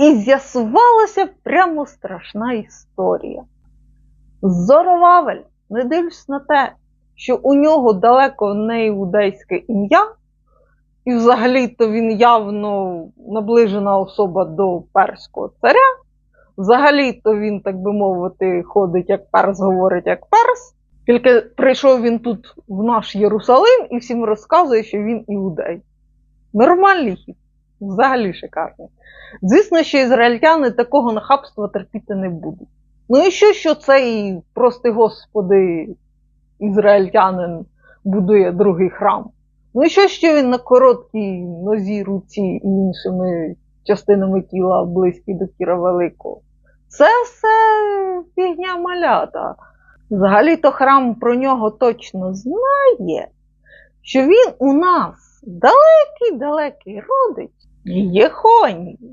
І з'ясувалася прямо страшна історія. Зоровавель, не дивлячись на те, що у нього далеко не іудейське ім'я, і взагалі-то він явно наближена особа до перського царя. Взагалі-то він, так би мовити, ходить як перс, говорить як перс. Тільки прийшов він тут в наш Єрусалим і всім розказує, що він іудей. Нормальний хід, взагалі шикарний. Звісно, що ізраїльтяни такого нахабства терпіти не будуть. Ну і що, що цей, прости господи, ізраїльтянин будує другий храм? Ну і що, що він на короткій нозі, руці і іншими частинами тіла близькі до Кіра Великого? Це все фігня малята. Взагалі-то храм про нього точно знає, що він у нас далекий-далекий родич Єхонії.